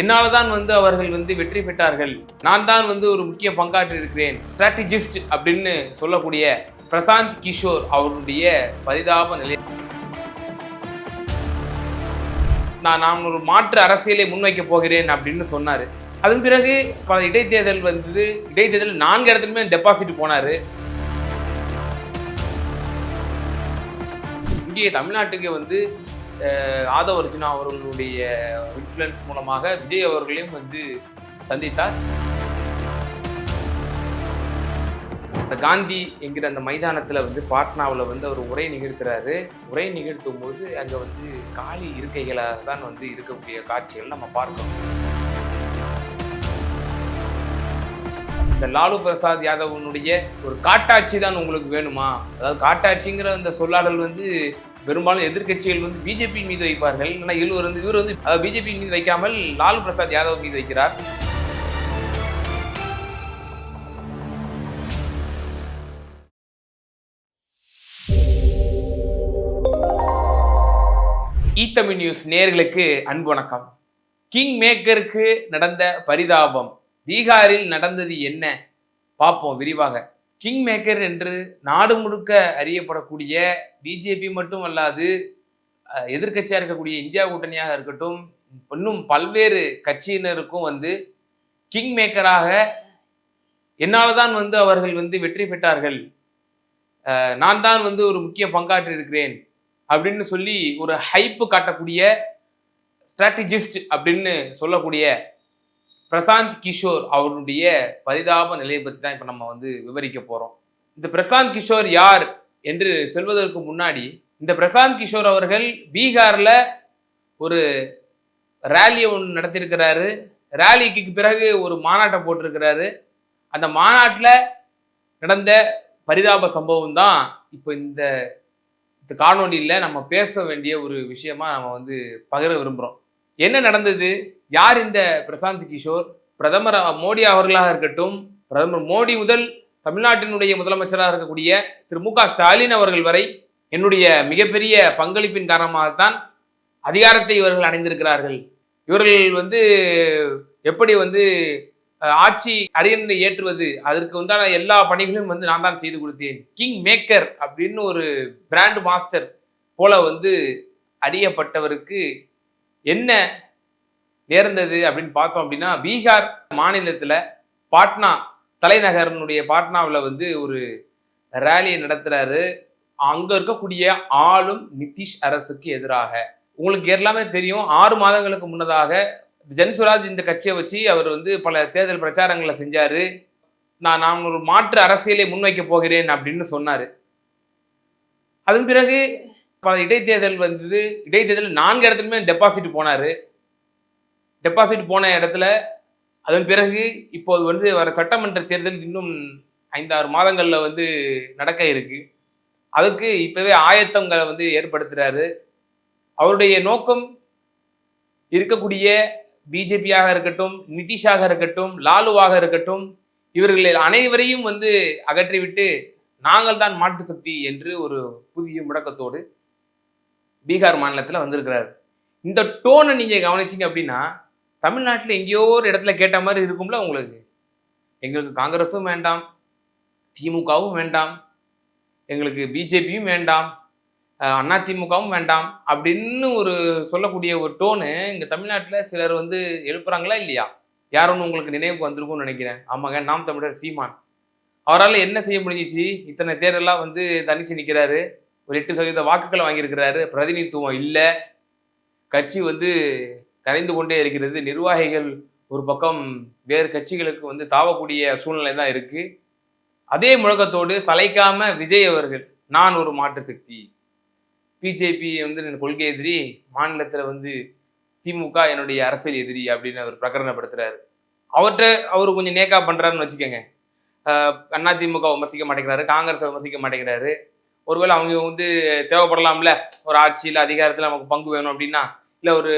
என்னால் தான் வந்து அவர்கள் வந்து வெற்றி பெற்றார்கள். நான் தான் வந்து ஒரு முக்கிய பங்காற்றி இருக்கிறேன் ஸ்ட்ராட்டஜிஸ்ட் அப்படின்னு சொல்லக்கூடிய பிரசாந்த் கிஷோர் அவருடைய பரிதாப நிலை. நான் நான் ஒரு மாற்று அரசியலை முன்வைக்க போகிறேன் அப்படின்னு சொன்னார். அதன் பிறகு பல இடைத்தேர்தல் வந்தது. இடைத்தேர்தல் நான்கு இடத்துலையுமே டெபாசிட் போனார். இங்கே தமிழ்நாட்டுக்கு வந்து ஆதவ அர்ஜுனா அவர்களுடைய இன்ஃப்ளூயன்ஸ் மூலமாக விஜய் அவர்களையும் வந்து சந்தித்தார். அந்த காந்தி என்கிற அந்த மைதானத்தில் வந்து பாட்னாவில் வந்து அவர் உரை நிகழ்த்துறாரு. உரை நிகழ்த்தும் போது அங்கே வந்து காலி இருக்கைகளாக தான் வந்து இருக்கக்கூடிய காட்சிகள் நம்ம பார்க்கணும் இந்த லாலு பிரசாத் யாதவனுடைய ஒரு காட்டாட்சி தான் உங்களுக்கு வேணுமா? அதாவது காட்டாட்சிங்கிற அந்த சொல்லாடல் வந்து பெரும்பாலும் எதிர்க்கட்சிகள் வந்து பிஜேபி மீது வைப்பார்கள். ஆனால் இவர் வந்து இவர் வந்து பிஜேபி மீது வைக்காமல் லாலு பிரசாத் யாதவ் மீது வைக்கிறார். E ஈத்தமிழ் நியூஸ் நேர்களுக்கு அன்பு வணக்கம். கிங் மேக்கருக்கு நடந்த பரிதாபம். பீகாரில் நடந்தது என்ன? பார்ப்போம் விரிவாக. கிங் மேக்கர் என்று நாடு முழுக்க அறியப்படக்கூடிய பிஜேபி மட்டும் அல்லாது எதிர்கட்சியாக எதிர்க்கட்சியாக இருக்கக்கூடிய இந்தியா கூட்டணியாக இருக்கட்டும் இன்னும் பல்வேறு கட்சியினருக்கும் வந்து கிங் மேக்கராக என்னால் தான் வந்து அவர்கள் வந்து வெற்றி பெற்றார்கள். நான் தான் வந்து ஒரு முக்கிய பங்காற்றி இருக்கிறேன் அப்படின்னு சொல்லி ஒரு ஹைப்பு காட்டக்கூடிய ஸ்ட்ராட்டஜிஸ்ட் அப்படின்னு சொல்லக்கூடிய பிரசாந்த் கிஷோர் அவருடைய பரிதாப நிலையை பற்றி தான் இப்போ நம்ம வந்து விவரிக்க போகிறோம் இந்த பிரசாந்த் கிஷோர் யார் என்று சொல்வதற்கு முன்னாடி இந்த பிரசாந்த் கிஷோர் அவர்கள் பீகாரில் ஒரு ரேலியை ஒன்று நடத்தியிருக்கிறாரு. ரேலிக்கு பிறகு ஒரு மாநாட்டை போட்டிருக்கிறாரு. அந்த மாநாட்டில் நடந்த பரிதாப சம்பவம் தான் இப்போ இந்த இந்த காணொலியில் நம்ம பேச வேண்டிய ஒரு விஷயமா நம்ம வந்து பகிர விரும்புகிறோம் என்ன நடந்தது? யார் இந்த பிரசாந்த் கிஷோர்? பிரதமர் மோடி அவர்களாக இருக்கட்டும் பிரதமர் மோடி முதல் தமிழ்நாட்டினுடைய முதலமைச்சராக இருக்கக்கூடிய திரு மு க ஸ்டாலின் அவர்கள் வரை என்னுடைய மிகப்பெரிய பங்களிப்பின் காரணமாகத்தான் அதிகாரத்தை இவர்கள் அடைந்திருக்கிறார்கள். இவர்கள் வந்து எப்படி வந்து ஆட்சி அரியணை ஏற்றுவது அதற்கு உண்டான எல்லா பணிகளையும் வந்து நான் தான் செய்து கொடுத்தேன். கிங் மேக்கர் அப்படின்னு ஒரு பிராண்ட் மாஸ்டர் போல வந்து அறியப்பட்டவருக்கு என்ன நேர்ந்தது அப்படின்னு பார்த்தோம் அப்படின்னா பீகார் மாநிலத்தில் பாட்னா தலைநகரனுடைய பாட்னாவில் வந்து ஒரு ரேலியை நடத்துகிறாரு அங்கே இருக்கக்கூடிய ஆளும் நிதிஷ் அரசுக்கு எதிராக. உங்களுக்கு எல்லாமே தெரியும் ஆறு மாதங்களுக்கு முன்னதாக ஜன்சுராஜ் இந்த கட்சியை வச்சு அவர் வந்து பல தேர்தல் பிரச்சாரங்களை செஞ்சார். நான் நான் ஒரு மாற்று அரசியலை முன்வைக்க போகிறேன் அப்படின்னு சொன்னார். அதன் பிறகு பல இடைத்தேர்தல் வந்தது. இடைத்தேர்தல் நான்கு இடத்துலையுமே டெபாசிட் போனார். டெபாசிட் போன இடத்துல அதன் பிறகு இப்போது வந்து வர சட்டமன்ற தேர்தல் இன்னும் ஐந்தாறு மாதங்களில் வந்து நடக்க இருக்கு. அதுக்கு இப்போவே ஆயத்தங்களை வந்து ஏற்படுத்துகிறாரு அவருடைய நோக்கம் இருக்கக்கூடிய பிஜேபியாக இருக்கட்டும் நிதிஷாக இருக்கட்டும் லாலுவாக இருக்கட்டும் இவர்களில் அனைவரையும் வந்து அகற்றிவிட்டு நாங்கள் தான் மாற்று சக்தி என்று ஒரு புதிய முடக்கத்தோடு பீகார் மாநிலத்தில் வந்திருக்கிறார். இந்த டோனை நீங்கள் கவனிச்சிங்க அப்படின்னா தமிழ்நாட்டில் எங்கேயோ ஒரு இடத்துல கேட்ட மாதிரி இருக்கும்ல உங்களுக்கு? எங்களுக்கு காங்கிரஸும் வேண்டாம் திமுகவும் வேண்டாம் எங்களுக்கு பிஜேபியும் வேண்டாம் அண்ணா திமுகவும் வேண்டாம் அப்படின்னு ஒரு சொல்லக்கூடிய ஒரு டோனு இங்கே தமிழ்நாட்டில் சிலர் வந்து எழுப்புறாங்களா இல்லையா? யாருன்னு உங்களுக்கு நினைவுக்கு வந்திருக்கும்னு நினைக்கிறேன். ஆமாங்க நாம் தமிழர் சீமான். அவரால் என்ன செய்ய முடிஞ்சிச்சு? இத்தனை தேர்தலாக வந்து தனிச்சு நிற்கிறாரு ஒரு எட்டு சதவீத வாக்குகளை வாங்கியிருக்கிறாரு. பிரதிநிதித்துவம் இல்லை. கட்சி வந்து கரைந்து கொண்டே இருக்கிறது. நிர்வாகிகள் ஒரு பக்கம் வேறு கட்சிகளுக்கு வந்து தாவக்கூடிய சூழ்நிலை தான் இருக்கு. அதே முழக்கத்தோடு சளைக்காம விஜய் அவர்கள் நான் ஒரு மாற்று சக்தி. பிஜேபி வந்து கொள்கை எதிரி மாநிலத்தில் வந்து திமுக என்னுடைய அரசியல் எதிரி அப்படின்னு அவர் பிரகடனப்படுத்துறாரு. அவர்கிட்ட அவர் கொஞ்சம் நேக்கா பண்றாருன்னு வச்சுக்கோங்க. அண்ணா திமுக விமர்சிக்க மாட்டேங்கிறாரு காங்கிரஸ் விமர்சிக்க மாட்டேங்கிறாரு. ஒருவேளை அவங்க வந்து தேவைப்படலாம்ல? ஒரு ஆட்சியில் அதிகாரத்தில் நமக்கு பங்கு வேணும் அப்படின்னா இல்லை ஒரு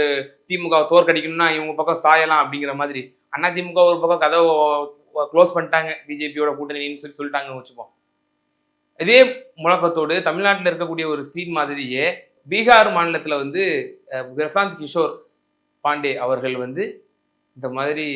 திமுக தோற்கடிக்கணும்னா இவங்க பக்கம் சாயலாம் அப்படிங்கிற மாதிரி. அண்ணா திமுக ஒரு பக்கம் கதவை க்ளோஸ் பண்ணிட்டாங்க. பிஜேபியோட கூட்டணின்னு சொல்லி சொல்லிட்டாங்கன்னு வச்சுப்போம். இதே முழக்கத்தோடு தமிழ்நாட்டில் இருக்கக்கூடிய ஒரு சீன் மாதிரியே பீகார் மாநிலத்தில் வந்து பிரசாந்த் கிஷோர் பாண்டே அவர்கள் வந்து இந்த மாதிரி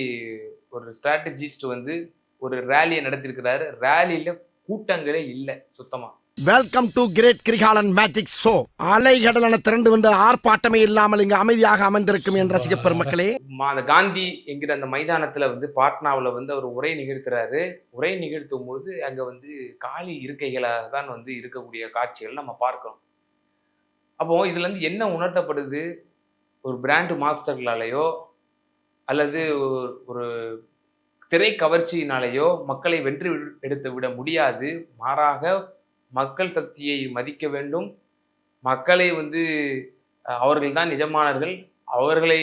ஒரு ஸ்ட்ராட்டஜிஸ்ட் வந்து ஒரு ரேலியை நடத்திருக்கிறாரு ரேலியில் கூட்டங்களே இல்லை சுத்தமாக welcome to great Kirikalan magic show அலைகடலான திரண்டு வந்து ஆர்ப்பாட்டமே இல்லாமல் இங்கு அமைதியாக அமைந்திருக்கும் என் ரசிக பெருமக்களே. அந்த காந்தி என்கிற அந்த மைதானத்துல வந்து பாட்னாவுல வந்து அவர் உரை நிகழ்த்துறாரு. உரை நிகழ்த்தும் போது அங்க வந்து காலி இருக்கைகளாக தான் வந்து இருக்கக்கூடிய காட்சிகள் நம்ம பார்க்கிறோம். அப்போ இதுல இருந்து என்ன உணர்த்தப்படுது? ஒரு பிராண்ட் மாஸ்டர்களாலேயோ அல்லது ஒரு- திரை கவர்ச்சியினாலேயோ மக்களை வென்று எடுத்து விட முடியாது. மாறாக மக்கள் சக்தியை மதிக்க வேண்டும். மக்களை வந்து அவர்கள் தான் நிஜமானர்கள். அவர்களை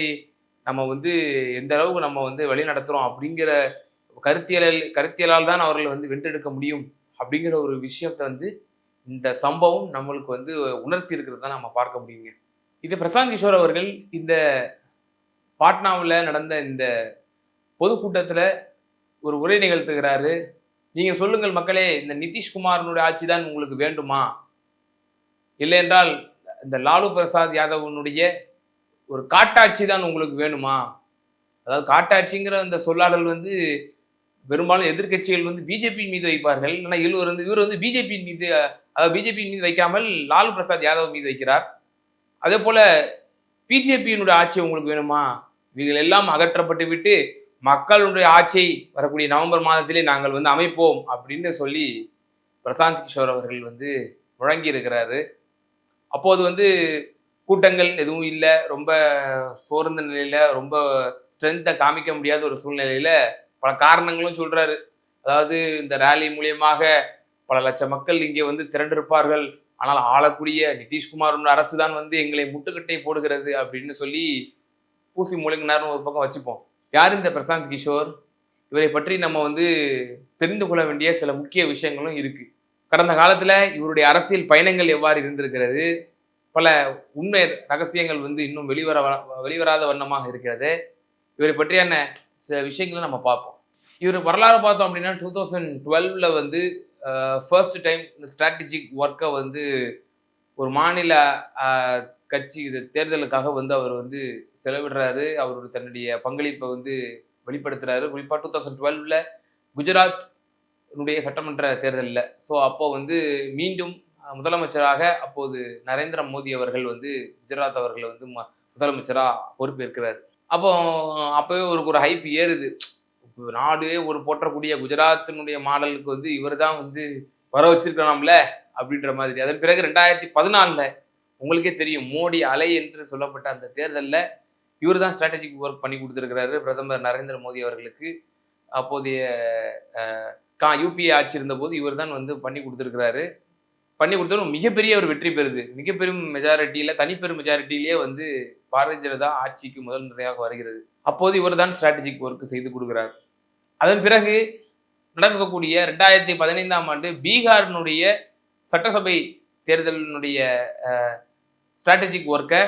நம்ம வந்து எந்த அளவுக்கு நம்ம வந்து வழி நடத்துகிறோம் அப்படிங்கிற கருத்தியலில் கருத்தியலால் தான் அவர்களை வந்து வென்றெடுக்க முடியும் அப்படிங்கிற ஒரு விஷயத்தை வந்து இந்த சம்பவம் நம்மளுக்கு வந்து உணர்த்தி இருக்கிறத நம்ம பார்க்க முடியுங்க. இது பிரசாந்த் கிஷோர் அவர்கள் இந்த பாட்னாவில் நடந்த இந்த பொதுக்கூட்டத்தில் ஒரு உரை நிகழ்த்துகிறாரு. நீங்கள் சொல்லுங்கள் மக்களே இந்த நிதிஷ்குமாரனுடைய ஆட்சி தான் உங்களுக்கு வேண்டுமா? இல்லை என்றால் இந்த லாலு பிரசாத் யாதவனுடைய ஒரு காட்டாட்சி தான் உங்களுக்கு வேணுமா? அதாவது காட்டாட்சிங்கிற அந்த சொல்லாடல் வந்து பெரும்பாலும் எதிர்க்கட்சிகள் வந்து பிஜேபியின் மீது வைப்பார்கள். ஆனால் இவர் வந்து இவர் வந்து பிஜேபியின் மீது அதாவது பிஜேபியின் மீது வைக்காமல் லாலு பிரசாத் யாதவ் மீது வைக்கிறார். அதே போல் பிஜேபியினுடைய ஆட்சி உங்களுக்கு வேணுமா? இவைகள் எல்லாம் அகற்றப்பட்டு விட்டு மக்களுடைய ஆட்சியை வரக்கூடிய நவம்பர் மாதத்திலே நாங்கள் வந்து அமைப்போம் அப்படின்னு சொல்லி பிரசாந்த் கிஷோர் அவர்கள் வந்து முழங்கி இருக்கிறாரு. அப்போது வந்து கூட்டங்கள் எதுவும் இல்லை. ரொம்ப சோர்ந்த நிலையில் ரொம்ப ஸ்ட்ரென்த்தை காமிக்க முடியாத ஒரு சூழ்நிலையில் பல காரணங்களும் சொல்கிறாரு அதாவது இந்த ரேலி மூலியமாக பல லட்சம் மக்கள் இங்கே வந்து திரண்டிருப்பார்கள். ஆனால் ஆளக்கூடிய நிதிஷ்குமார் அரசு தான் வந்து எங்களை முட்டுக்கட்டை போடுகிறது அப்படின்னு சொல்லி பூசி முழுங்கினார்னு ஒரு பக்கம் வச்சுப்போம். யார் இந்த பிரசாந்த் கிஷோர்? இவரை பற்றி நம்ம வந்து தெரிந்து கொள்ள வேண்டிய சில முக்கிய விஷயங்களும் இருக்குது கடந்த காலத்தில் இவருடைய அரசியல் பயணங்கள் எவ்வாறு இருந்திருக்கிறது? பல உண்மை ரகசியங்கள் வந்து இன்னும் வெளிவர வெளிவராத வண்ணமாக இருக்கிறது. இவரை பற்றியான சில விஷயங்களை நம்ம பார்ப்போம். இவர் வரலாறு பார்த்தோம் அப்படின்னா டூ தௌசண்ட் டுவெல்வில் வந்து ஃபர்ஸ்ட் டைம் இந்த ஸ்ட்ராட்டஜிக் ஒர்க்கை வந்து ஒரு மாநில கட்சி இது தேர்தலுக்காக வந்து அவர் வந்து செலவிடுறாரு. அவருடைய தன்னுடைய பங்களிப்பை வந்து வெளிப்படுத்துறாரு. குறிப்பாக டூ தௌசண்ட் டுவெல்வில் குஜராத் சட்டமன்ற தேர்தலில். ஸோ அப்போ வந்து மீண்டும் முதலமைச்சராக அப்போது நரேந்திர மோடி அவர்கள் வந்து குஜராத் அவர்கள் வந்து ம- பொறுப்பேற்கிறார். அப்போ அப்போவே ஒரு ஒரு ஹைப் ஏறுது. இப்போ நாடே ஒரு போற்றக்கூடிய குஜராத்தினுடைய மாடலுக்கு வந்து இவர் தான் வந்து வர வச்சிருக்கலாம்ல அப்படின்ற மாதிரி. அதன் பிறகு ரெண்டாயிரத்தி பதினாலில் உங்களுக்கே தெரியும் மோடி அலை என்று சொல்லப்பட்ட அந்த தேர்தலில் இவர் தான் ஸ்ட்ராட்டஜிக் ஒர்க் பண்ணி கொடுத்துருக்கிறாரு பிரதமர் நரேந்திர மோடி அவர்களுக்கு. அப்போதைய கா யூபிஏ ஆட்சி இருந்தபோது இவர் தான் வந்து பண்ணி கொடுத்துருக்கிறாரு. பண்ணி கொடுத்தாலும் மிகப்பெரிய ஒரு வெற்றி பெறுது. மிகப்பெரும் மெஜாரிட்டியில் தனிப்பெரும் மெஜாரிட்டியிலே வந்து பாரதிய ஜனதா ஆட்சிக்கு முதல் முறையாக வருகிறது. அப்போது இவர் தான் ஸ்ட்ராட்டஜிக் ஒர்க் செய்து கொடுக்கிறார். அதன் பிறகு நடக்கக்கூடிய ரெண்டாயிரத்தி பதினைந்தாம் ஆண்டு பீகாரினுடைய சட்டசபை தேர்தலினுடைய ஸ்ட்ராட்டஜிக் ஒர்க்கை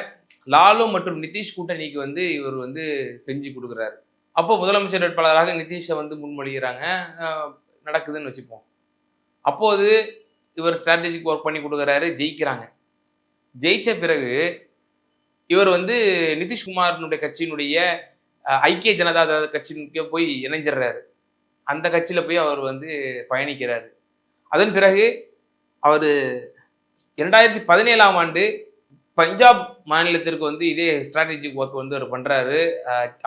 லாலு மற்றும் நிதிஷ் கூட்டணிக்கு வந்து இவர் வந்து செஞ்சு கொடுக்குறாரு. அப்போ முதலமைச்சர் வேட்பாளராக நிதிஷை வந்து முன்மொழிகிறாங்க. நடக்குதுன்னு வச்சுப்போம். அப்போது இவர் ஸ்ட்ராட்டஜிக் ஒர்க் பண்ணி கொடுக்குறாரு ஜெயிக்கிறாங்க. ஜெயித்த பிறகு இவர் வந்து நிதிஷ்குமாரனுடைய கட்சியினுடைய ஐக்கிய ஜனதா தள கட்சிக்கு போய் இணைஞ்சிடுறாரு. அந்த கட்சியில் போய் அவர் வந்து பயணிக்கிறாரு. அதன் பிறகு அவர் இரண்டாயிரத்தி பதினேழாம் ஆண்டு பஞ்சாப் மாநிலத்திற்கு வந்து இதே ஸ்ட்ராட்டஜிக் ஒர்க் வந்து அவர் பண்ணுறாரு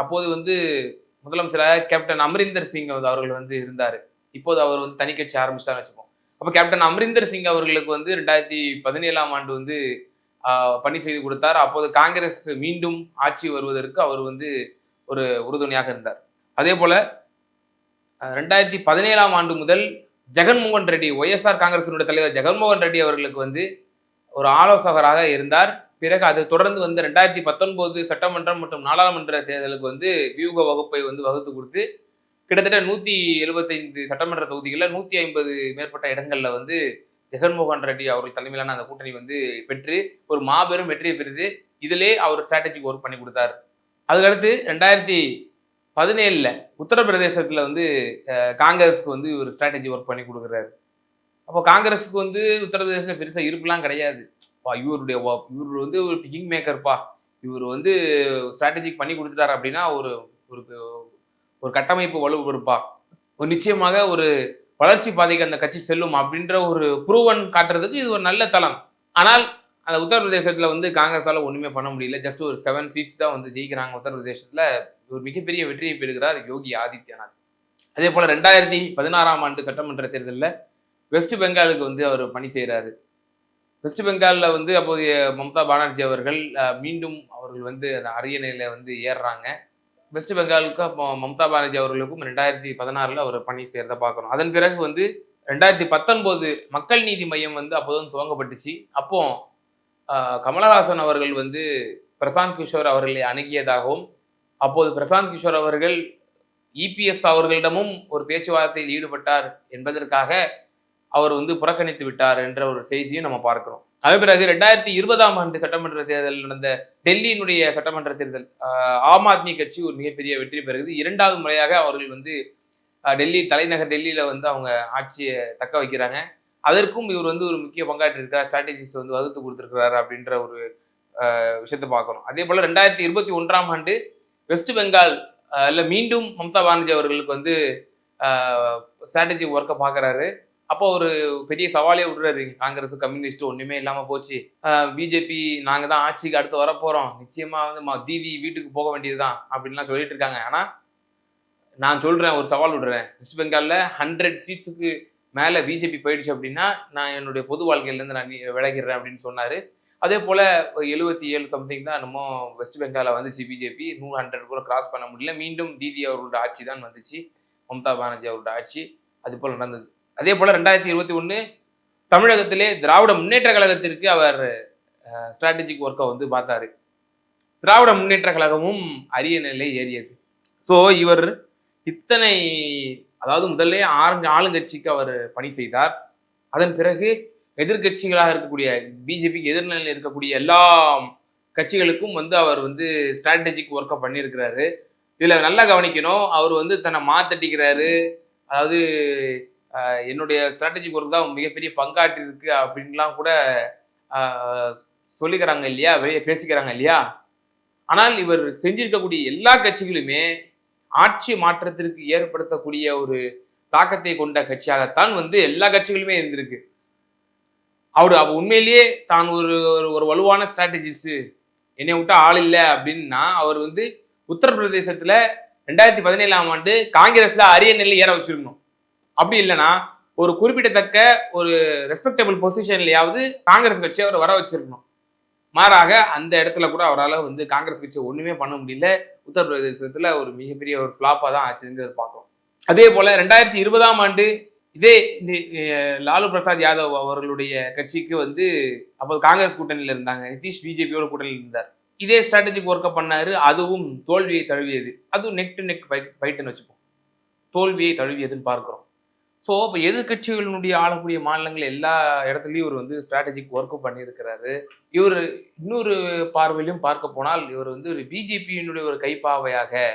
அப்போது வந்து முதலமைச்சராக கேப்டன் அமரிந்தர் சிங் வந்து அவர்கள் வந்து இருந்தார். இப்போது அவர் வந்து தனி கட்சி ஆரம்பிச்சார்னு வச்சுப்போம் அப்போ கேப்டன் அமரிந்தர் சிங் அவர்களுக்கு வந்து ரெண்டாயிரத்தி பதினேழாம் ஆண்டு வந்து பணி செய்து கொடுத்தார். அப்போது காங்கிரஸ் மீண்டும் ஆட்சி வருவதற்கு அவர் வந்து ஒரு உறுதுணையாக இருந்தார். அதே போல் ரெண்டாயிரத்தி பதினேழாம் ஆண்டு முதல் ஜெகன்மோகன் ரெட்டி ஒய்எஸ்ஆர் காங்கிரசினுடைய தலைவர் ஜெகன்மோகன் ரெட்டி அவர்களுக்கு வந்து ஒரு ஆலோசகராக இருந்தார். பிறகு அது தொடர்ந்து வந்து ரெண்டாயிரத்தி பத்தொன்பது சட்டமன்றம் மற்றும் நாடாளுமன்ற தேர்தலுக்கு வந்து வியூக வகுப்பை வந்து வகுத்து கொடுத்து கிட்டத்தட்ட நூத்தி எழுபத்தைந்து சட்டமன்ற தொகுதிகளில் நூத்தி ஐம்பது மேற்பட்ட இடங்கள்ல வந்து ஜெகன்மோகன் ரெட்டி அவர்கள் தலைமையிலான அந்த கூட்டணி வந்து பெற்று ஒரு மாபெரும் வெற்றியை பெறுது இதிலே அவர் ஸ்ட்ராட்டஜிக் ஒர்க் பண்ணி கொடுத்தார். அதுக்கடுத்து ரெண்டாயிரத்தி பதினேழுல உத்தரப்பிரதேசத்துல வந்து காங்கிரஸ்க்கு வந்து ஒரு ஸ்ட்ராட்டஜி ஒர்க் பண்ணி கொடுக்குறாரு. அப்போ காங்கிரஸுக்கு வந்து உத்தரப்பிரதேசத்துல பெருசாக இருப்புலாம் கிடையாது. பா, இவருடைய வா- இவர் வந்து ஒரு கிங் மேக்கர்ப்பா இவர் வந்து ஸ்ட்ராட்டஜிக் பண்ணி கொடுத்துட்டாரு அப்படின்னா ஒரு ஒரு ஒரு கட்டமைப்பு வலுவெடுப்பா ஒரு நிச்சயமாக ஒரு வளர்ச்சி பாதைக்கு அந்த கட்சி செல்லும் அப்படின்ற ஒரு ப்ரூவன் காட்டுறதுக்கு இது ஒரு நல்ல தளம். ஆனால் அந்த உத்தரப்பிரதேசத்தில் வந்து காங்கிரஸால் ஒன்றுமே பண்ண முடியல. ஜஸ்ட் ஒரு செவன் சீட்ஸ் தான் வந்து ஜெயிக்கிறாங்க உத்தரப்பிரதேசத்தில். ஒரு மிகப்பெரிய வெற்றியை பெறுகிறார் யோகி ஆதித்யநாத். அதே போல் ரெண்டாயிரத்தி பதினாறாம் ஆண்டு சட்டமன்ற தேர்தலில் வெஸ்ட் பெங்காலுக்கு வந்து அவர் பணி செய்கிறாரு வெஸ்ட் பெங்காலில் வந்து அப்போதைய மம்தா பானர்ஜி அவர்கள் மீண்டும் அவர்கள் வந்து அந்த அரியணையில் வந்து ஏறுறாங்க. வெஸ்ட் பெங்காலுக்கு அப்போ மம்தா பானர்ஜி அவர்களுக்கும் ரெண்டாயிரத்தி பதினாறில் அவர் பணி செய்கிறத பார்க்குறோம் அதன் பிறகு வந்து ரெண்டாயிரத்தி பத்தொன்பது மக்கள் நீதி மையம் வந்து அப்போதும் துவங்கப்பட்டுச்சு. அப்போ கமலஹாசன் அவர்கள் வந்து பிரசாந்த் கிஷோர் அவர்களை அணுகியதாகவும் அப்போது பிரசாந்த் கிஷோர் அவர்கள் இபிஎஸ் அவர்களிடமும் ஒரு பேச்சுவார்த்தையில் ஈடுபட்டார் என்பதற்காக அவர் வந்து புறக்கணித்து விட்டார் என்ற ஒரு செய்தியும் நம்ம பார்க்கிறோம். அதே பிறகு ரெண்டாயிரத்தி இருபதாம் ஆண்டு சட்டமன்ற தேர்தல் நடந்த டெல்லியினுடைய சட்டமன்ற தேர்தல் ஆம் ஆத்மி கட்சி ஒரு மிகப்பெரிய வெற்றி பெறுகிறது. இரண்டாவது முறையாக அவர்கள் வந்து டெல்லி தலைநகர் டெல்லியில் வந்து அவங்க ஆட்சியை தக்க வைக்கிறாங்க. அதற்கும் இவர் வந்து ஒரு முக்கிய பங்காற்றிருக்கிறார் ஸ்ட்ராட்டஜிஸ் வந்து வகுத்து கொடுத்துருக்கிறார் அப்படின்ற ஒரு விஷயத்தை பார்க்கணும் அதே போல் ரெண்டாயிரத்தி இருபத்தி ஒன்றாம் ஆண்டு வெஸ்ட் பெங்கால் இல்லை மீண்டும் மம்தா பானர்ஜி அவர்களுக்கு வந்து ஸ்ட்ராட்டஜி ஒர்க்கை பார்க்குறாரு. அப்போ ஒரு பெரிய சவாலே விடுறாரு காங்கிரஸ் கம்யூனிஸ்ட் ஒன்றுமே இல்லாமல் போச்சு. பிஜேபி நாங்கள் தான் ஆட்சிக்கு அடுத்து வர நிச்சயமாக வந்து ம- தீதி வீட்டுக்கு போக வேண்டியது தான் அப்படின்லாம் சொல்லிட்டு இருக்காங்க. ஆனால் நான் சொல்கிறேன் ஒரு சவால் விடுறேன். வெஸ்ட் பெங்காலில் ஹண்ட்ரட் சீட்ஸுக்கு மேலே பிஜேபி போயிடுச்சு அப்படின்னா நான் என்னுடைய பொது வாழ்க்கையிலேருந்து நான் நீ- விலகிடுறேன் அப்படின்னு சொன்னார். அதே போல் எழுபத்தி ஏழு சம்திங் தான் என்னமோ வெஸ்ட் பெங்காலில் வந்துச்சு பிஜேபி. நூறு ஹண்ட்ரட் கூட கிராஸ் பண்ண முடியல. மீண்டும் தீதி அவர்களோட ஆட்சி தான் வந்துச்சு. மம்தா பானர்ஜி அவரோட ஆட்சி. அது போல் நடந்தது. அதே போல் ரெண்டாயிரத்தி இருபத்தி ஒன்று தமிழகத்திலே திராவிட முன்னேற்ற கழகத்திற்கு அவர் ஸ்ட்ராட்டஜிக் ஒர்க்கை வந்து பார்த்தாரு. திராவிட முன்னேற்ற கழகமும் அரிய நிலை ஏறியது. ஸோ இவர் இத்தனை அதாவது முதல்ல ஆரஞ்சு ஆளுங்கட்சிக்கு அவர் பணி செய்தார். அதன் பிறகு எதிர்க்கட்சிகளாக இருக்கக்கூடிய பிஜேபிக்கு எதிர்நிலையில் இருக்கக்கூடிய எல்லா கட்சிகளுக்கும் வந்து அவர் வந்து ஸ்ட்ராட்டஜிக் ஒர்க்கை பண்ணியிருக்கிறாரு. இதில் நல்லா கவனிக்கணும் அவர் வந்து தன்னை மாத்தட்டிக்கிறாரு அதாவது என்னுடைய ஸ்ட்ராட்டஜிக் ஒர்க் தான் மிகப்பெரிய பங்காற்றி இருக்கு அப்படின்லாம் கூட சொல்லிக்கிறாங்க இல்லையா? வெளியே பேசிக்கிறாங்க இல்லையா? ஆனால் இவர் செஞ்சிருக்கக்கூடிய எல்லா கட்சிகளுமே ஆட்சி மாற்றத்திற்கு ஏற்படுத்தக்கூடிய ஒரு தாக்கத்தை கொண்ட கட்சியாகத்தான் வந்து எல்லா கட்சிகளுமே இருந்திருக்கு. அவர் அவ உண்மையிலேயே தான் ஒரு ஒரு- ஒரு வலுவான ஸ்ட்ராட்டஜிஸ்ட் என்னை விட்டு ஆள் இல்லை அப்படின்னா அவர் வந்து உத்தரப்பிரதேசத்தில் ரெண்டாயிரத்தி பதினேழாம் ஆண்டு காங்கிரஸில் அரிய ஏற வச்சிருக்கணும். அப்படி இல்லைன்னா ஒரு குறிப்பிடத்தக்க ஒரு ரெஸ்பெக்டபிள் பொசிஷன்லையாவது காங்கிரஸ் கட்சி அவர் வர வச்சிருக்கணும். மாறாக அந்த இடத்துல கூட அவரால் வந்து காங்கிரஸ் கட்சி ஒன்றுமே பண்ண முடியல. உத்தரப்பிரதேசத்தில் ஒரு மிகப்பெரிய ஒரு ஃப்ளாப்பாக தான் ஆச்சுங்கிறது பார்க்குறோம். அதே போல் ரெண்டாயிரத்தி இருபதாம் ஆண்டு இதே இந்த, லாலு பிரசாத் யாதவ் அவர்களுடைய கட்சிக்கு வந்து அப்போ காங்கிரஸ் கூட்டணியில் இருந்தாங்க. நிதிஷ் பிஜேபியோட கூட்டணியில் இருந்தார். இதே ஸ்ட்ராட்டஜிக் ஒர்க்கை பண்ணாரு. அதுவும் தோல்வியை தழுவியது. அதுவும் நெக் டு நெக் ஃபைட்டுன்னு வச்சுப்போம். தோல்வியை தழுவியதுன்னு பார்க்குறோம். ஸோ இப்போ எதிர்கட்சிகளினுடைய ஆளக்கூடிய மாநிலங்கள் எல்லா இடத்துலையும் இவர் வந்து ஸ்ட்ராட்டஜிக் ஒர்க்கும் பண்ணியிருக்கிறாரு. இவர் இன்னொரு பார்வையிலும் பார்க்க போனால் இவர் வந்து ஒரு பிஜேபியினுடைய ஒரு கைப்பாவையாக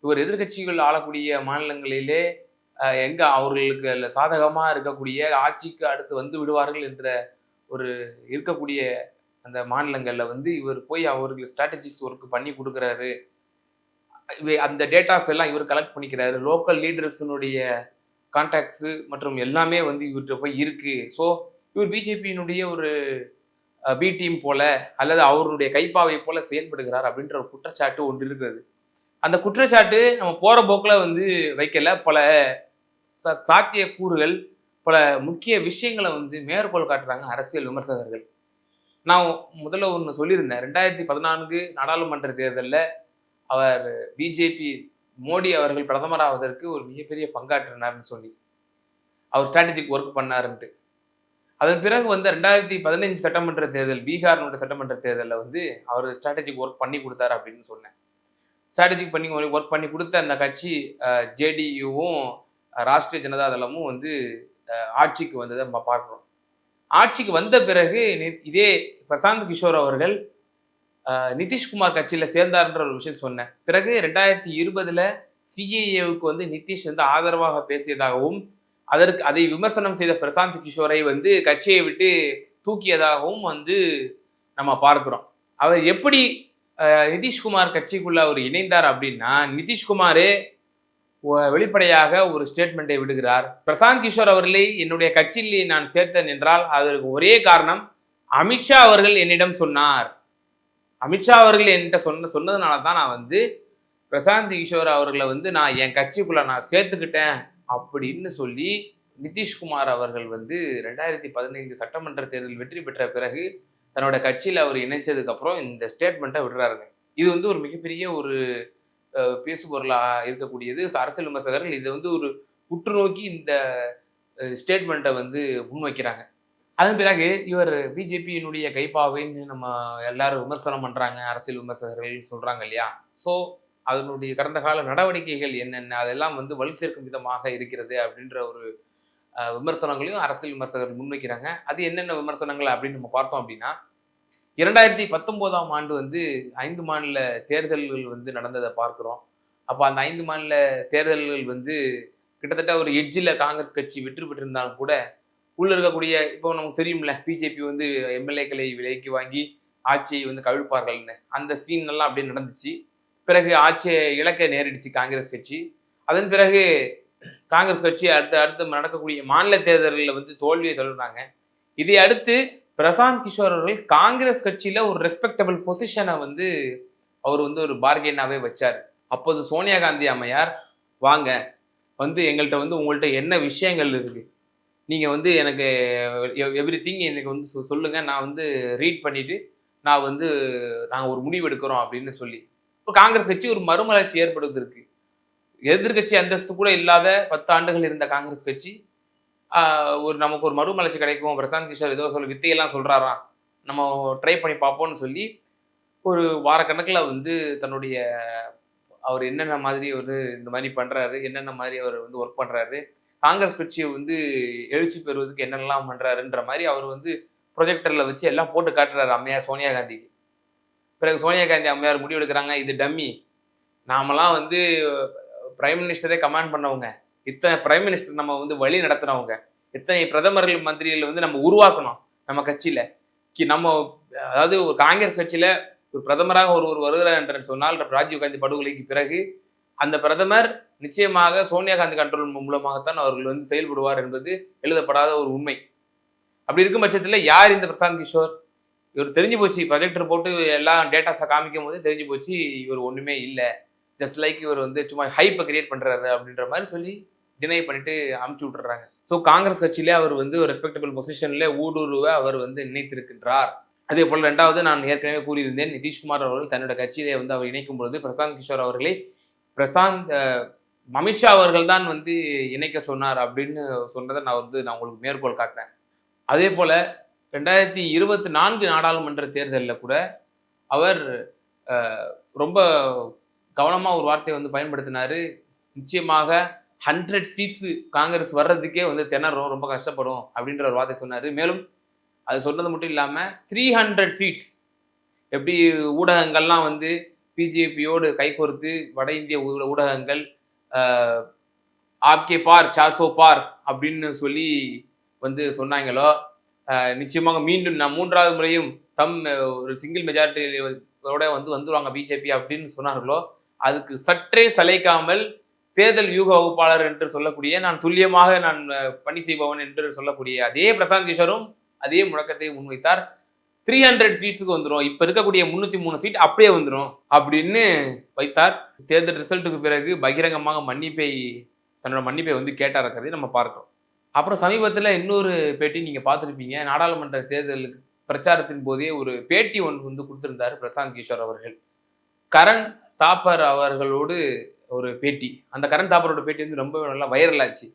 இவர் எதிர்க்கட்சிகள் ஆளக்கூடிய மாநிலங்களிலே எங்கே எங்க அவர்களுக்கு அதுல சாதகமாக இருக்கக்கூடிய ஆட்சிக்கு அடுத்து வந்து விடுவார்கள் என்ற ஒரு இருக்கக்கூடிய அந்த மாநிலங்களில் வந்து இவர் போய் அவர்களுக்கு ஸ்ட்ராட்டஜிக்ஸ் ஒர்க் பண்ணி கொடுக்குறாரு. இவை- அந்த டேட்டாஸ் எல்லாம் இவர் கலெக்ட் பண்ணிக்கிறாரு. லோக்கல் லீடர்ஸினுடைய கான்டாக்ட்ஸு மற்றும் எல்லாமே வந்து இவர்கிட்ட போய் இருக்குது ஸோ இவர் பிஜேபியினுடைய ஒரு பி டீம் போல அல்லது அவருடைய கைப்பாவை போல செயல்படுகிறார் அப்படின்ற ஒரு குற்றச்சாட்டு ஒன்று இருக்கிறது. அந்த குற்றச்சாட்டு நம்ம போகிற போக்கில் வந்து வைக்கல. பல சாத்திய கூறுகள் பல முக்கிய விஷயங்களை வந்து மேற்கோள் காட்டுறாங்க அரசியல் விமர்சகர்கள். நான் முதல்ல ஒன்று சொல்லியிருந்தேன். ரெண்டாயிரத்தி பதினான்கு நாடாளுமன்ற தேர்தலில் அவர் பிஜேபி மோடி அவர்கள் பிரதமராவதற்கு ஒரு மிகப்பெரிய பங்காற்றினார்னு சொல்லி. அவர் ஸ்ட்ராட்டஜிக் ஒர்க் பண்ணாருன்ட்டு. அதன் பிறகு வந்து ரெண்டாயிரத்தி பதினஞ்சு சட்டமன்ற தேர்தல் பீகார்னுடைய சட்டமன்ற தேர்தலில் வந்து அவர் ஸ்ட்ராட்டஜிக் ஒர்க் பண்ணி கொடுத்தாரு அப்படின்னு சொன்னேன். ஸ்ட்ராட்டஜிக் பண்ணி ஒர்க் பண்ணி கொடுத்த அந்த கட்சி ஜேடியூவும் ராஷ்டிரிய ஜனதா தளமும் வந்து ஆட்சிக்கு வந்ததை நம்ம பார்க்குறோம். ஆட்சிக்கு வந்த பிறகு இதே பிரசாந்த் கிஷோர் அவர்கள் நிதிஷ்குமார் கட்சியில் சேர்ந்தார்ன்ற ஒரு விஷயம் சொன்னேன். பிறகு ரெண்டாயிரத்தி இருபதுல சிஏஏவுக்கு வந்து நிதிஷ் வந்து ஆதரவாக பேசியதாகவும் அதற்கு அதை விமர்சனம் செய்த பிரசாந்த் கிஷோரை வந்து கட்சியை விட்டு தூக்கியதாகவும் வந்து நம்ம பார்க்கிறோம். அவர் எப்படி நிதிஷ்குமார் கட்சிக்குள்ள அவர் இணைந்தார் அப்படின்னா நிதிஷ்குமாரே வெளிப்படையாக ஒரு ஸ்டேட்மெண்ட்டை விடுகிறார். பிரசாந்த் கிஷோர் அவர்களை என்னுடைய கட்சியில் நான் சேர்த்தேன் என்றால் அதற்கு ஒரே காரணம் அமித்ஷா அவர்கள் என்னிடம் சொன்னார். அமித்ஷா அவர்கள் என்கிட்ட சொன்ன சொன்னதுனால தான் நான் வந்து பிரசாந்த் கிஷோர் அவர்களை வந்து நான் என் கட்சிக்குள்ளே நான் சேர்த்துக்கிட்டேன் அப்படின்னு சொல்லி நிதிஷ்குமார் அவர்கள் வந்து ரெண்டாயிரத்தி பதினைந்து சட்டமன்ற தேர்தல் வெற்றி பெற்ற பிறகு தன்னோட கட்சியில் அவர் இணைச்சதுக்கப்புறம் இந்த ஸ்டேட்மெண்ட்டை விடுறாருங்க. இது வந்து ஒரு மிகப்பெரிய ஒரு பேசுபொருளாக இருக்கக்கூடியது. அரசியல் விமர்சகர்கள் இதை வந்து ஒரு உற்று நோக்கி இந்த ஸ்டேட்மெண்ட்டை வந்து முன்வைக்கிறாங்க. அதன் பிறகு இவர் பிஜேபியினுடைய கைப்பாவைன்னு நம்ம எல்லாரும் விமர்சனம் பண்ணுறாங்க அரசியல் விமர்சகர்கள் சொல்கிறாங்க இல்லையா? ஸோ அதனுடைய கடந்த கால நடவடிக்கைகள் என்னென்ன? அதெல்லாம் வந்து வலு சேர்க்கும் விதமாக இருக்கிறது அப்படின்ற ஒரு விமர்சனங்களையும் அரசியல் விமர்சகர்கள் முன்வைக்கிறாங்க. அது என்னென்ன விமர்சனங்கள் அப்படின்னு நம்ம பார்த்தோம் அப்படின்னா இரண்டாயிரத்தி பத்தொம்போதாம் ஆண்டு வந்து ஐந்து மாநில தேர்தல்கள் வந்து நடந்ததை பார்க்குறோம். அப்போ அந்த ஐந்து மாநில தேர்தல்கள் வந்து கிட்டத்தட்ட ஒரு எட்ஜில் காங்கிரஸ் கட்சி வெற்றி பெற்றிருந்தாலும் கூட உள்ள இருக்கக்கூடிய இப்போ நமக்கு தெரியும்ல பிஜேபி வந்து எம்எல்ஏக்களை விலைக்கு வாங்கி ஆட்சியை வந்து கவிழ்ப்பார்கள்னு. அந்த சீன் எல்லாம் அப்படியே நடந்துச்சு. பிறகு ஆட்சியை இழக்க நேரிடுச்சு காங்கிரஸ் கட்சி. அதன் பிறகு காங்கிரஸ் கட்சி அடுத்து அடுத்து நடக்கக்கூடிய மாநில தேர்தல்களில் வந்து தோல்வியை தழுவினாங்க. இதை அடுத்து பிரசாந்த் கிஷோர் அவர்கள் காங்கிரஸ் கட்சியில் ஒரு ரெஸ்பெக்டபிள் பொசிஷனை வந்து அவர் வந்து ஒரு பார்கெனாகவே வச்சார். அப்போது சோனியா காந்தி அம்மையார் வாங்க வந்து எங்கள்கிட்ட வந்து உங்கள்கிட்ட என்ன விஷயங்கள் இருக்குது நீங்கள் வந்து எனக்கு எவ்ரி திங் எனக்கு வந்து சொ- சொல்லுங்கள் நான் வந்து ரீட் பண்ணிவிட்டு நான் வந்து நாங்கள் ஒரு முடிவு எடுக்கிறோம் அப்படின்னு சொல்லி. இப்போ காங்கிரஸ் கட்சி ஒரு மறுமலர்ச்சி ஏற்படுவதற்கு. எதிர்க்கட்சி அந்தஸ்து கூட இல்லாத பத்து ஆண்டுகள் இருந்த காங்கிரஸ் கட்சி ஒரு நமக்கு ஒரு மறுமலர்ச்சி கிடைக்கும். பிரசாந்த் கிஷோர் ஏதோ சொல்ல வித்தையெல்லாம் சொல்கிறாரா நம்ம ட்ரை பண்ணி பார்ப்போம்னு சொல்லி ஒரு வாரக்கணக்கில் வந்து தன்னுடைய அவர் என்னென்ன மாதிரி ஒரு இந்த மாதிரி பண்ணுறாரு என்னென்ன மாதிரி அவர் வந்து ஒர்க் பண்ணுறாரு காங்கிரஸ் கட்சியை வந்து எழுச்சி பெறுவதற்கு என்னெல்லாம் பண்ணுறாருன்ற மாதிரி அவர் வந்து ப்ரொஜெக்டரில் வச்சு எல்லாம் போட்டு காட்டுறாரு அம்மையார் சோனியா காந்திக்கு. பிறகு சோனியா காந்தி அம்மையார் முடிவு எடுக்கிறாங்க இது டம்மி. நாமெல்லாம் வந்து பிரைம் மினிஸ்டரே கமாண்ட் பண்ணவங்க. இத்தனை பிரைம் மினிஸ்டர் நம்ம வந்து வழி நடத்துனவங்க இத்தனை பிரதமர்கள் மந்திரிகள் வந்து நம்ம உருவாக்கணும் நம்ம கட்சியில். கி- நம்ம அதாவது ஒரு காங்கிரஸ் கட்சியில் ஒரு பிரதமராக ஒருவர் வருகிறார் என்று சொன்னால் ராஜீவ் காந்தி படுகொலைக்கு பிறகு அந்த பிரதமர் நிச்சயமாக சோனியா காந்தி கண்ட்ரோல் மூலமாகத்தான் அவர்கள் வந்து செயல்படுவார் என்பது எழுதப்படாத ஒரு உண்மை. அப்படி இருக்கும் பட்சத்தில் யார் இந்த பிரசாந்த் கிஷோர்? இவர் தெரிஞ்சு போச்சு ப்ரொஜெக்டர் போட்டு எல்லா டேட்டாஸை காமிக்கும் போது தெரிஞ்சு போச்சு இவர் ஒன்றுமே இல்லை. ஜஸ்ட் லைக் இவர் வந்து சும்மா ஹைப்பை கிரியேட் பண்ணுறாரு அப்படின்ற மாதிரி சொல்லி டினை பண்ணிட்டு அமுச்சு விட்டுறாங்க. ஸோ காங்கிரஸ் கட்சியிலே அவர் வந்து ஒரு ரெஸ்பெக்டபிள் பொசிஷனில் ஊடுருவ அவர் வந்து நினைத்திருக்கின்றார். அதே போல் ரெண்டாவது நான் ஏற்கனவே கூறியிருந்தேன் நிதிஷ்குமார் அவர்கள் தன்னோட கட்சியிலே வந்து அவர் இணைக்கும் பொழுது பிரசாந்த் கிஷோர் அவர்களை பிரசாந்த் அமித்ஷா அவர்கள் தான் வந்து இணைக்க சொன்னார் அப்படின்னு சொன்னதை நான் வந்து நான் உங்களுக்கு மேற்கோள் காட்டினேன் அதே போல் ரெண்டாயிரத்தி இருபத்தி நான்கு நாடாளுமன்ற தேர்தலில் கூட அவர் ரொம்ப கவனமாக ஒரு வார்த்தையை வந்து பயன்படுத்தினாரு. நிச்சயமாக ஹண்ட்ரட் சீட்ஸு காங்கிரஸ் வர்றதுக்கே வந்து திணறும் ரொம்ப கஷ்டப்படும் அப்படின்ற ஒரு வார்த்தை சொன்னார். மேலும் அது சொன்னது மட்டும் இல்லாமல் த்ரீ ஹண்ட்ரட் சீட்ஸ் எப்படி ஊடகங்கள்லாம் வந்து பிஜேபியோடு கைகோர்த்து வட இந்திய ஊடகங்கள் ஆப்கே பார் சார்சோ பார் அப்படின்னு சொல்லி வந்து சொன்னாங்களோ நிச்சயமாக மீண்டும் நான் மூன்றாவது முறையும் தம் ஒரு சிங்கிள் மெஜாரிட்டியோட வந்து வந்துருவாங்க பிஜேபி அப்படின்னு சொன்னார்களோ அதுக்கு சற்றே சளைக்காமல் தேர்தல் வியூக வகுப்பாளர் என்று சொல்லக்கூடிய நான் துல்லியமாக நான் பணி செய்பவன் என்று சொல்லக்கூடிய அதே பிரசாந்த் கிஷோரும் அதே முழக்கத்தை முன்வைத்தார். த்ரீ ஹண்ட்ரட் சீட்ஸுக்கு வந்துடும் இப்போ இருக்கக்கூடிய முந்நூற்றி மூணு சீட் அப்படியே வந்துடும் அப்படின்னு வைத்தார். தேர்தல் ரிசல்ட்டுக்கு பிறகு பகிரங்கமாக மன்னிப்பை தன்னோட மன்னிப்பை வந்து கேட்டாருக்கிறதை நம்ம பார்க்கிறோம் அப்புறம் சமீபத்தில் இன்னொரு பேட்டி நீங்கள் பார்த்துருப்பீங்க. நாடாளுமன்ற தேர்தலுக்கு பிரச்சாரத்தின் போதே ஒரு பேட்டி ஒன்று வந்து கொடுத்துருந்தார் பிரசாந்த் கிஷோர் அவர்கள். கரண் தாப்பர் அவர்களோடு ஒரு பேட்டி. அந்த கரண் தாப்பரோட பேட்டி வந்து ரொம்ப நல்லா வைரல் ஆச்சு.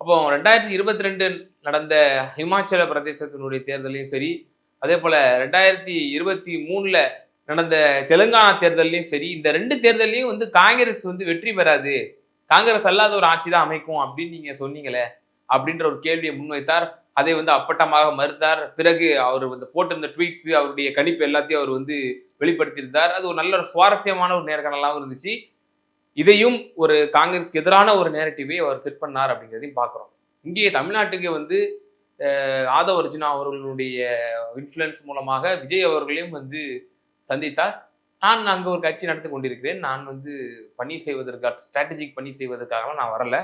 அப்போ ரெண்டாயிரத்தி இருபத்தி ரெண்டு நடந்த ஹிமாச்சல பிரதேசத்தினுடைய தேர்தலையும் சரி அதே போல் ரெண்டாயிரத்தி இருபத்தி மூணில் நடந்த தெலுங்கானா தேர்தல்லையும் சரி இந்த ரெண்டு தேர்தல்லையும் வந்து காங்கிரஸ் வந்து வெற்றி பெறாது. காங்கிரஸ் அல்லாத ஒரு ஆட்சி தான் அமைக்கும் அப்படின்னு நீங்கள் சொன்னீங்களே அப்படின்ற ஒரு கேள்வியை முன்வைத்தார். அதை வந்து அப்பட்டமாக மறுத்தார். பிறகு அவர் வந்து போட்டிருந்த ட்வீட்ஸ் அவருடைய கணிப்பு எல்லாத்தையும் அவர் வந்து வெளிப்படுத்தியிருந்தார். அது ஒரு நல்ல ஒரு சுவாரஸ்யமான ஒரு நேர்காணலாகவும் இருந்துச்சு. இதையும் ஒரு காங்கிரஸ்க்கு எதிரான ஒரு நேரட்டிவை அவர் செட் பண்ணார் அப்படிங்கிறதையும் பார்க்குறோம். இங்கே தமிழ்நாட்டுக்கு வந்து ஆதவ அர்ஜுனா அவர்களுடைய இன்ஃப்ளூயன்ஸ் மூலமாக விஜய் அவர்களையும் வந்து சந்தித்தார். நான் அங்கே ஒரு கட்சி நடத்தி கொண்டிருக்கிறேன். நான் வந்து பணி செய்வதற்காக ஸ்ட்ராட்டஜிக் பணி செய்வதற்காகலாம் நான் வரல.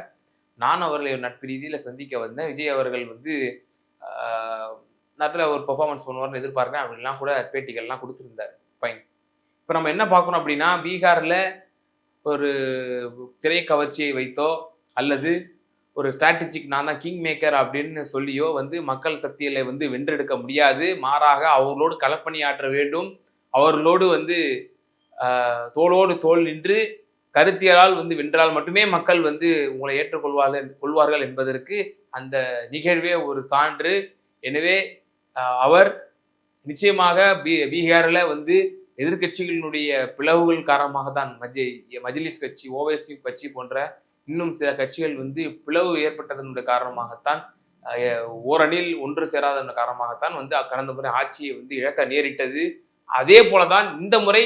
நான் அவர்களை ஒரு நட்பு ரீதியில் சந்திக்க வந்தேன். விஜய் அவர்கள் வந்து நல்ல ஒரு பெர்ஃபார்மன்ஸ் பண்ணுவார்னு எதிர்பார்க்கிறேன். அப்படின்லாம் கூட பேட்டிகள்லாம் கொடுத்துருந்தார். ஃபைன் இப்போ நம்ம என்ன பார்க்கணும் அப்படின்னா பீகாரில் ஒரு திரை கவர்ச்சியை வைத்தோ அல்லது ஒரு ஸ்ட்ராட்டஜிக் நான் தான் கிங் மேக்கர் அப்படின்னு சொல்லியோ வந்து மக்கள் சக்திகளை வந்து வென்றெடுக்க முடியாது. மாறாக அவர்களோடு களப்பணியாற்ற வேண்டும். அவர்களோடு வந்து தோளோடு தோல் நின்று கருத்தியலால் வந்து வென்றால் மட்டுமே மக்கள் வந்து உங்களை ஏற்றுக்கொள்வார்கள் கொள்வார்கள் என்பதற்கு அந்த நிகழ்வே ஒரு சான்று. எனவே அவர் நிச்சயமாக பீ பீகாரில் வந்து எதிர்க்கட்சிகளினுடைய பிளவுகள் காரணமாக தான் மஜ் மஜ்லிஸ் கட்சி ஓவைசி கட்சி போன்ற இன்னும் சில கட்சிகள் வந்து பிளவு ஏற்பட்டதனுடைய காரணமாகத்தான் ஓரணியில் ஒன்று சேராதன் காரணமாகத்தான் வந்து கடந்த முறை ஆட்சியை வந்து இழக்க நேரிட்டது. அதே போலதான் இந்த முறை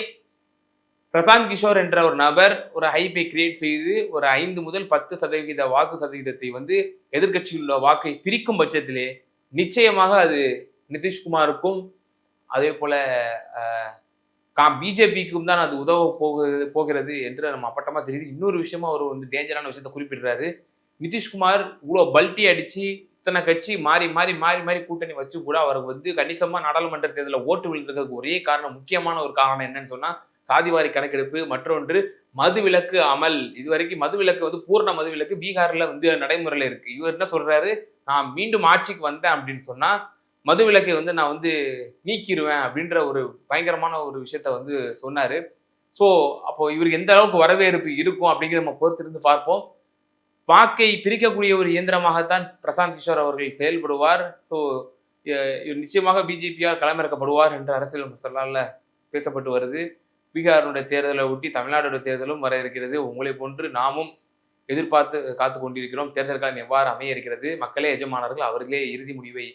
பிரசாந்த் கிஷோர் என்ற ஒரு நபர் ஒரு ஹைப்பை கிரியேட் செய்து ஒரு ஐந்து முதல் பத்து சதவிகித வாக்கு சதவீதத்தை வந்து எதிர்க்கட்சியில் உள்ள வாக்கை பிரிக்கும் பட்சத்திலே நிச்சயமாக அது நிதிஷ்குமாருக்கும் அதே போல கா பிஜேபிக்கும் தான் அது உதவ போகிறது போகிறது என்று நம்ம அப்பட்டமாக தெரியுது. இன்னொரு விஷயமா அவர் வந்து டேஞ்சரான விஷயத்த குறிப்பிடுறாரு. நிதிஷ்குமார் இவ்வளோ பல்ட்டி அடிச்சு இத்தனை கட்சி மாறி மாறி மாறி மாறி கூட்டணி வச்சு கூட அவருக்கு வந்து கணிசமாக நாடாளுமன்ற தேர்தலில் ஓட்டு விழுந்ததுக்கு ஒரே காரணம் முக்கியமான ஒரு காரணம் என்னன்னு சொன்னால் சாதிவாரி கணக்கெடுப்பு மற்றொன்று மது விலக்கு அமல். இது வரைக்கும் மது விலக்கு வந்து பூர்ண மதுவிலக்கு பீகாரில் வந்து நடைமுறையில் இருக்குது இவர் என்ன சொல்கிறாரு நான் மீண்டும் ஆட்சிக்கு வந்தேன் அப்படின்னு சொன்னால் மதுவிலக்கை வந்து நான் வந்து நீக்கிடுவேன் அப்படின்ற ஒரு பயங்கரமான ஒரு விஷயத்த வந்து சொன்னார். ஸோ அப்போ இவருக்கு எந்த அளவுக்கு வரவேற்பு இருக்கும் அப்படிங்கிறத நம்ம பொறுத்திருந்து பார்ப்போம். வாக்கை பிரிக்கக்கூடிய ஒரு இயந்திரமாகத்தான் பிரசாந்த் கிஷோர் அவர்கள் செயல்படுவார். ஸோ நிச்சயமாக பிஜேபியால் களமிறக்கப்படுவார் என்று அரசியல் சொல்லால பேசப்பட்டு வருது. பீகாருடைய தேர்தலை ஒட்டி தமிழ்நாடுடைய தேர்தலும் வர இருக்கிறது. உங்களை போன்று நாமும் எதிர்பார்த்து காத்து கொண்டிருக்கிறோம். தேர்தல் காலம் எவ்வாறு அமைய இருக்கிறது? மக்களே எஜமானர்கள் அவர்களே இறுதி முடிவை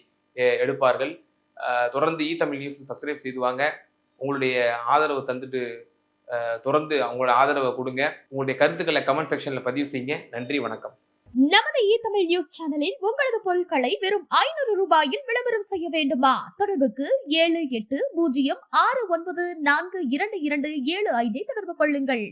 எடுப்பார்கள். தொடர்ந்து இ தமிழ் நியூஸ் சப்ஸ்கிரைப் செய்து வாங்க. உங்களுடைய ஆதரவு தந்துட்டு தொடர்ந்து அவங்களோட ஆதரவை கொடுங்க. உங்களுடைய கருத்துக்களை கமெண்ட் செக்ஷன்ல பதிவு செய்யுங்க. நன்றி வணக்கம். நமது இ தமிழ் நியூஸ் சேனலில் உங்களது பொருட்களை வெறும் ஐநூறு ரூபாயில் விளம்பரம் செய்ய வேண்டுமா? தொடர்புக்கு ஏழு எட்டு பூஜ்ஜியம் ஆறு ஒன்பது நான்கு இரண்டு இரண்டு ஏழு ஐந்தை தொடர்பு கொள்ளுங்கள்.